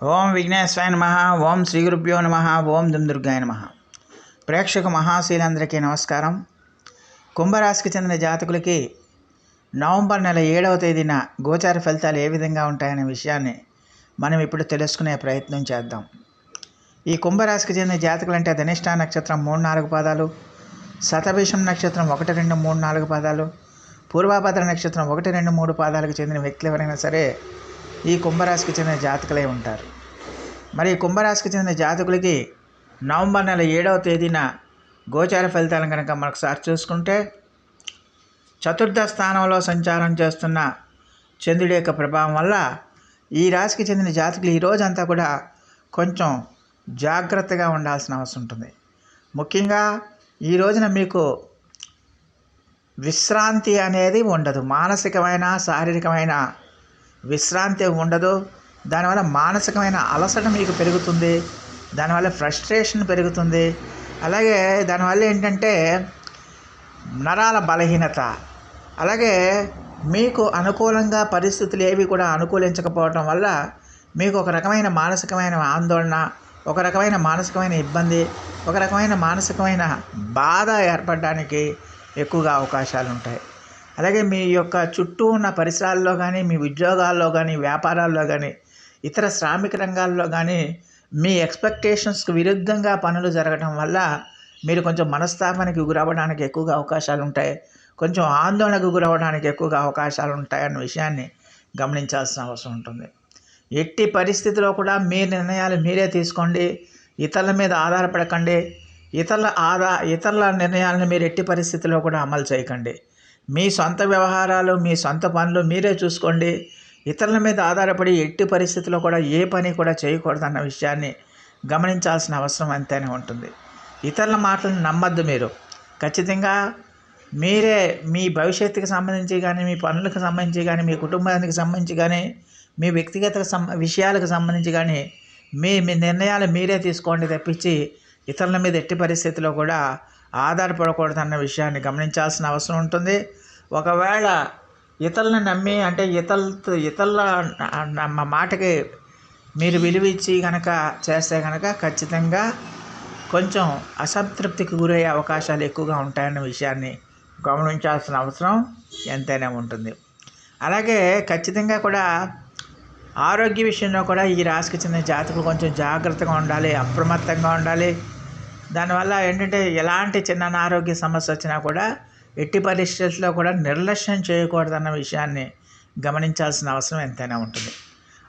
ఓం విఘ్నేశ్వరాయ నమ ఓం శ్రీ గురుభ్యో నమ ఓం దుర్గాయ నమ. ప్రేక్షక మహాశీలందరికీ నమస్కారం. కుంభరాశికి చెందిన జాతకులకి నవంబర్ నెల ఏడవ తేదీన గోచార ఫలితాలు ఏ విధంగా ఉంటాయనే విషయాన్ని మనం ఇప్పుడు తెలుసుకునే ప్రయత్నం చేద్దాం. ఈ కుంభరాశికి చెందిన జాతకులు అంటే ధనిష్ట నక్షత్రం మూడు నాలుగు పాదాలు శతభిషం నక్షత్రం ఒకటి రెండు మూడు నాలుగు పాదాలు పూర్వాభద్ర నక్షత్రం ఒకటి రెండు మూడు పాదాలకు చెందిన వ్యక్తులు ఎవరైనా సరే ఈ కుంభరాశికి చెందిన జాతకులై ఉంటారు. మరి ఈ కుంభరాశికి చెందిన జాతకులకి నవంబర్ నెల ఏడవ తేదీన గోచార ఫలితాలను కనుక మరొకసారి చూసుకుంటే చతుర్థ స్థానంలో సంచారం చేస్తున్న చంద్రుడి యొక్క ప్రభావం వల్ల ఈ రాశికి చెందిన జాతకులు ఈ రోజంతా కూడా కొంచెం జాగ్రత్తగా ఉండాల్సిన అవసరం ఉంటుంది. ముఖ్యంగా ఈ రోజున మీకు విశ్రాంతి అనేది ఉండదు. మానసికమైన శారీరకమైన విశ్రాంతి ఉండదు. దానివల్ల మానసికమైన అలసట మీకు పెరుగుతుంది. దానివల్ల ఫ్రస్ట్రేషన్ పెరుగుతుంది. అలాగే దానివల్ల ఏంటంటే నరాల బలహీనత. అలాగే మీకు అనుకూలంగా పరిస్థితులు ఏవి కూడా అనుకూలించకపోవటం వల్ల మీకు ఒక రకమైన మానసికమైన ఆందోళన ఒక రకమైన మానసికమైన ఇబ్బంది ఒక రకమైన మానసికమైన బాధ ఏర్పడడానికి ఎక్కువగా అవకాశాలు ఉంటాయి అలాగే మీ యొక్క చుట్టూ ఉన్న పరిసరాల్లో కానీ మీ ఉద్యోగాల్లో కానీ వ్యాపారాల్లో కానీ ఇతర శ్రామిక రంగాల్లో కానీ మీ ఎక్స్పెక్టేషన్స్కి విరుద్ధంగా పనులు జరగడం వల్ల మీరు కొంచెం మనస్తాపానికి గురవ్వడానికి ఎక్కువగా అవకాశాలు ఉంటాయి. కొంచెం ఆందోళనకు గురవ్వడానికి ఎక్కువగా అవకాశాలు ఉంటాయన్న విషయాన్ని గమనించాల్సిన అవసరం ఉంటుంది. ఎట్టి పరిస్థితిలో కూడా మీ నిర్ణయాలు మీరే తీసుకోండి. ఇతరుల మీద ఆధారపడకండి. ఇతరుల ఆధార ఇతరుల నిర్ణయాలను మీరు ఎట్టి పరిస్థితిలో కూడా అమలు చేయకండి. మీ సొంత వ్యవహారాలు మీ సొంత పనులు మీరే చూసుకోండి. ఇతరుల మీద ఆధారపడి ఎట్టి పరిస్థితిలో కూడా ఏ పని కూడా చేయకూడదన్న విషయాన్ని గమనించాల్సిన అవసరం అంతేనే ఉంటుంది. ఇతరుల మాటలను నమ్మద్దు మీరు. ఖచ్చితంగా మీరే మీ భవిష్యత్తుకి సంబంధించి కానీ మీ పనులకు సంబంధించి కానీ మీ కుటుంబానికి సంబంధించి కానీ మీ వ్యక్తిగత సం విషయాలకు సంబంధించి కానీ మీ మీ నిర్ణయాలు మీరే తీసుకోండి తప్పించి ఇతరుల మీద ఎట్టి పరిస్థితిలో కూడా ఆధారపడకూడదన్న విషయాన్ని గమనించాల్సిన అవసరం ఉంటుంది. ఒకవేళ ఇతరులను నమ్మి అంటే ఇతరులతో ఇతరుల మాటకి మీరు విలువిచ్చి కనుక చేస్తే కనుక ఖచ్చితంగా కొంచెం అసంతృప్తికి గురయ్యే అవకాశాలు ఎక్కువగా ఉంటాయన్న విషయాన్ని గమనించాల్సిన అవసరం ఎంతైనా ఉంటుంది. అలాగే ఖచ్చితంగా కూడా ఆరోగ్య విషయంలో కూడా ఈ రాశికి చెందిన జాతకులు కొంచెం జాగ్రత్తగా ఉండాలి అప్రమత్తంగా ఉండాలి. దానివల్ల ఏంటంటే ఎలాంటి చిన్న అనారోగ్య సమస్య వచ్చినా కూడా ఎట్టి పరిస్థితుల్లో కూడా నిర్లక్ష్యం చేయకూడదన్న విషయాన్ని గమనించాల్సిన అవసరం ఎంతైనా ఉంటుంది.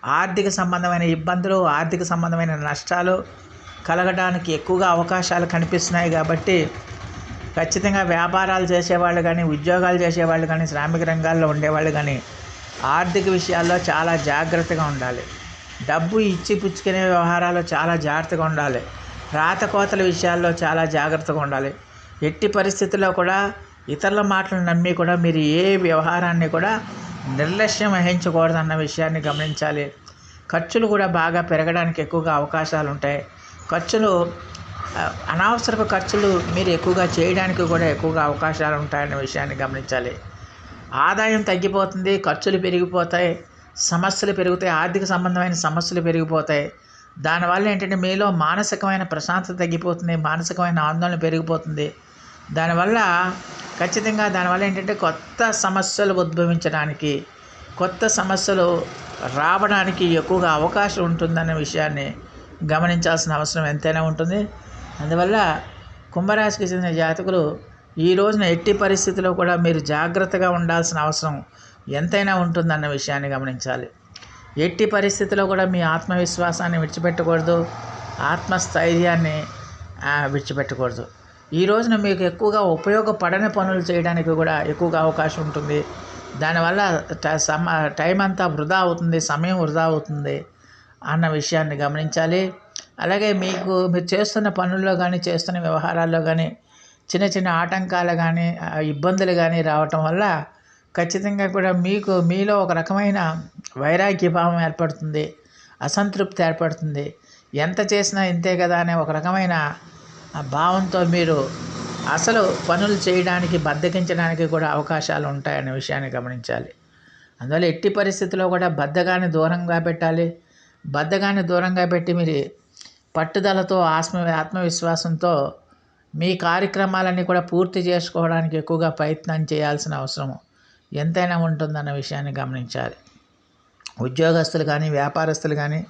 ఆర్థిక సంబంధమైన ఇబ్బందులు ఆర్థిక సంబంధమైన నష్టాలు కలగడానికి ఎక్కువగా అవకాశాలు కనిపిస్తున్నాయి కాబట్టి ఖచ్చితంగా వ్యాపారాలు చేసేవాళ్ళు కానీ ఉద్యోగాలు చేసేవాళ్ళు కానీ శ్రామిక రంగాల్లో ఉండేవాళ్ళు కానీ ఆర్థిక విషయాల్లో చాలా జాగ్రత్తగా ఉండాలి. డబ్బు ఇచ్చి పుచ్చుకునే వ్యవహారాలు చాలా జాగ్రత్తగా ఉండాలి. రాతకోతల విషయాల్లో చాలా జాగ్రత్తగా ఉండాలి. ఎట్టి పరిస్థితుల్లో కూడా ఇతరుల మాటలు నమ్మి కూడా మీరు ఏ వ్యవహారాన్ని కూడా నిర్లక్ష్యం వహించకూడదన్న విషయాన్ని గమనించాలి. ఖర్చులు కూడా బాగా పెరగడానికి ఎక్కువగా అవకాశాలు ఉంటాయి. ఖర్చులు అనవసరపు ఖర్చులు మీరు ఎక్కువగా చేయడానికి కూడా ఎక్కువగా అవకాశాలు ఉంటాయన్న విషయాన్ని గమనించాలి. ఆదాయం తగ్గిపోతుంది ఖర్చులు పెరిగిపోతాయి సమస్యలు పెరుగుతాయి ఆర్థిక సంబంధమైన సమస్యలు పెరిగిపోతాయి. దానివల్ల ఏంటంటే మీలో మానసికమైన ప్రశాంతత తగ్గిపోతుంది మానసికమైన ఆందోళన పెరిగిపోతుంది. దానివల్ల ఖచ్చితంగా దానివల్ల ఏంటంటే కొత్త సమస్యలు ఉద్భవించడానికి కొత్త సమస్యలు రావడానికి ఎక్కువగా అవకాశం ఉంటుందనే విషయాన్ని గమనించాల్సిన అవసరం ఎంతైనా ఉంటుంది. అందువల్ల కుంభరాశికి చెందిన జాతకులు ఈ రోజున ఎట్టి పరిస్థితిలో కూడా మీరు జాగ్రత్తగా ఉండాల్సిన అవసరం ఎంతైనా ఉంటుందన్న విషయాన్ని గమనించాలి. ఎట్టి పరిస్థితిలో కూడా మీ ఆత్మవిశ్వాసాన్ని విడిచిపెట్టకూడదు ఆత్మస్థైర్యాన్ని విడిచిపెట్టకూడదు. ఈ రోజున మీకు ఎక్కువగా ఉపయోగపడని పనులు చేయడానికి కూడా ఎక్కువగా అవకాశం ఉంటుంది. దానివల్ల సమ టైం అంతా వృధా అవుతుంది సమయం వృధా అవుతుంది అన్న విషయాన్ని గమనించాలి. అలాగే మీకు మీరు చేస్తున్న పనుల్లో కానీ చేస్తున్న వ్యవహారాల్లో కానీ చిన్న చిన్న ఆటంకాలు కానీ ఇబ్బందులు కానీ రావటం వల్ల ఖచ్చితంగా కూడా మీకు మీలో ఒక రకమైన వైరాగ్య భావం ఏర్పడుతుంది అసంతృప్తి ఏర్పడుతుంది. ఎంత చేసినా ఇంతే కదా అనే ఒక రకమైన భావంతో మీరు అసలు పనులు చేయడానికి బద్దకించడానికి కూడా అవకాశాలు ఉంటాయనే విషయాన్ని గమనించాలి. అందువల్ల ఎట్టి పరిస్థితుల్లో కూడా బద్దగాన్ని దూరంగా పెట్టాలి. బద్ధకాన్ని దూరంగా పెట్టి మీరు పట్టుదలతో ఆత్మ ఆత్మవిశ్వాసంతో మీ కార్యక్రమాలన్నీ కూడా పూర్తి చేసుకోవడానికి ఎక్కువగా ప్రయత్నం చేయాల్సిన అవసరం. ఎంతైనా ఉంటుందన్న విషయాన్ని గమనించాలి. ఉద్యోగస్తులు కానీ వ్యాపారస్తులు కానీ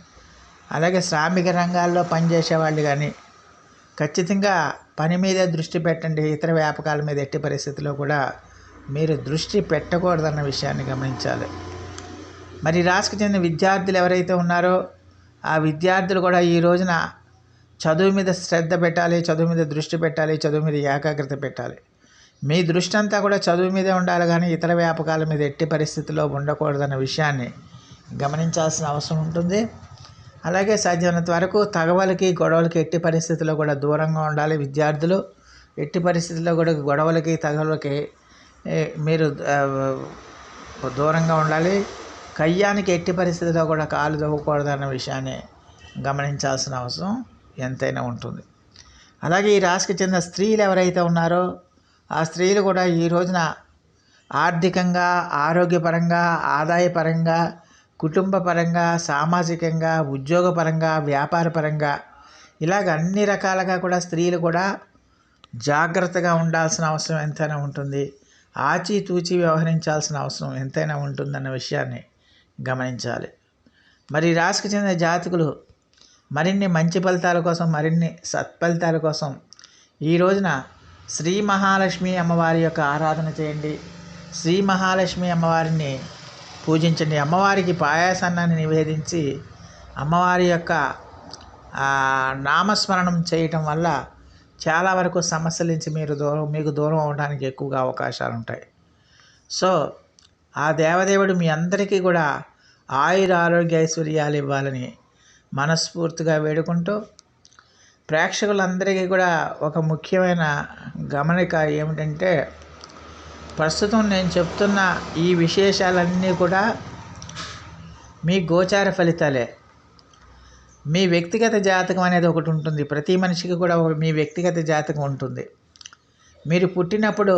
అలాగే శ్రామిక రంగాల్లో పనిచేసే వాళ్ళు కానీ ఖచ్చితంగా పని మీదే దృష్టి పెట్టండి. ఇతర వ్యాపకాల మీద ఎట్టి పరిస్థితుల్లో కూడా మీరు దృష్టి పెట్టకూడదన్న విషయాన్ని గమనించాలి. మరి రాసుకు చెందిన విద్యార్థులు ఎవరైతే ఉన్నారో ఆ విద్యార్థులు కూడా ఈ రోజున చదువు మీద శ్రద్ధ పెట్టాలి చదువు మీద దృష్టి పెట్టాలి చదువు మీద ఏకాగ్రత పెట్టాలి. మీ దృష్టి అంతా కూడా చదువు మీదే ఉండాలి కానీ ఇతర వ్యాపకాల మీద ఎట్టి పరిస్థితుల్లో ఉండకూడదన్న విషయాన్ని గమనించాల్సిన అవసరం ఉంటుంది. అలాగే సాధ్యమైనంత వరకు తగవలకి గొడవలకి ఎట్టి పరిస్థితుల్లో కూడా దూరంగా ఉండాలి విద్యార్థులు. ఎట్టి పరిస్థితుల్లో కూడా గొడవలకి తగవలకి మీరు దూరంగా ఉండాలి. కయ్యానికి ఎట్టి పరిస్థితుల్లో కూడా కాలు దవ్వకూడదన్న విషయాన్ని గమనించాల్సిన అవసరం ఎంతైనా ఉంటుంది. అలాగే ఈ రాశికి చెందిన స్త్రీలు ఎవరైతే ఉన్నారో ఆ స్త్రీలు కూడా ఈ రోజున ఆర్థికంగా ఆరోగ్యపరంగా ఆదాయపరంగా కుటుంబపరంగా సామాజికంగా ఉద్యోగపరంగా వ్యాపారపరంగా ఇలాగ అన్ని రకాలుగా కూడా స్త్రీలు కూడా జాగ్రత్తగా ఉండాల్సిన అవసరం ఎంతైనా ఉంటుంది. ఆచితూచి వ్యవహరించాల్సిన అవసరం ఎంతైనా ఉంటుందన్న విషయాన్ని గమనించాలి. మరి రాశికి చెందిన జాతకులు మరిన్ని మంచి ఫలితాల కోసం మరిన్ని సత్ఫలితాల కోసం ఈ రోజున శ్రీ మహాలక్ష్మి అమ్మవారి యొక్క ఆరాధన చేయండి. శ్రీ మహాలక్ష్మి అమ్మవారిని పూజించండి. అమ్మవారికి పాయాసాన్ని నివేదించి అమ్మవారి యొక్క నామస్మరణం చేయటం వల్ల చాలా వరకు సమస్యల నుంచి మీరు దూరం మీకు దూరం అవడానికి ఎక్కువగా అవకాశాలు ఉంటాయి. సో ఆ దేవదేవుడు మీ అందరికీ కూడా ఆయుర ఆరోగ్య ఐశ్వర్యాలు ఇవ్వాలని మనస్ఫూర్తిగా వేడుకుంటూ ప్రేక్షకులందరికీ కూడా ఒక ముఖ్యమైన గమనిక ఏమిటంటే ప్రస్తుతం నేను చెప్తున్న ఈ విశేషాలన్నీ కూడా మీ గోచార ఫలితాలే. మీ వ్యక్తిగత జాతకం అనేది ఒకటి ఉంటుంది. ప్రతి మనిషికి కూడా మీ వ్యక్తిగత జాతకం ఉంటుంది. మీరు పుట్టినప్పుడు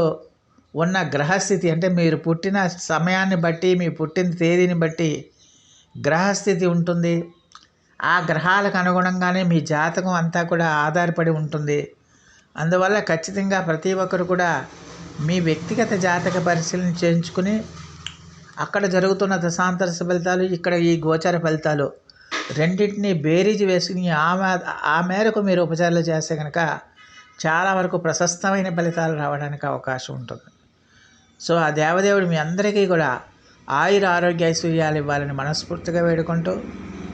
ఉన్న గ్రహస్థితి అంటే మీరు పుట్టిన సమయాన్ని బట్టి మీ పుట్టిన తేదీని బట్టి గ్రహస్థితి ఉంటుంది. ఆ గ్రహాలకు అనుగుణంగానే మీ జాతకం అంతా కూడా ఆధారపడి ఉంటుంది. అందువల్ల ఖచ్చితంగా ప్రతి ఒక్కరు కూడా మీ వ్యక్తిగత జాతక పరిశీలన చేయించుకుని అక్కడ జరుగుతున్న దశాంతర ఫలితాలు ఇక్కడ ఈ గోచర ఫలితాలు రెండింటినీ బేరీజు వేసుకుని ఆ మే- ఆ మేరకు మీరు ఉపచారాలు చేస్తే కనుక చాలా వరకు ప్రశస్తమైన ఫలితాలు రావడానికి అవకాశం ఉంటుంది. సో ఆ దేవదేవుడు మీ అందరికీ కూడా ఆయుర ఆరోగ్య ఐశ్వర్యాలు ఇవ్వాలని మనస్ఫూర్తిగా వేడుకుంటూ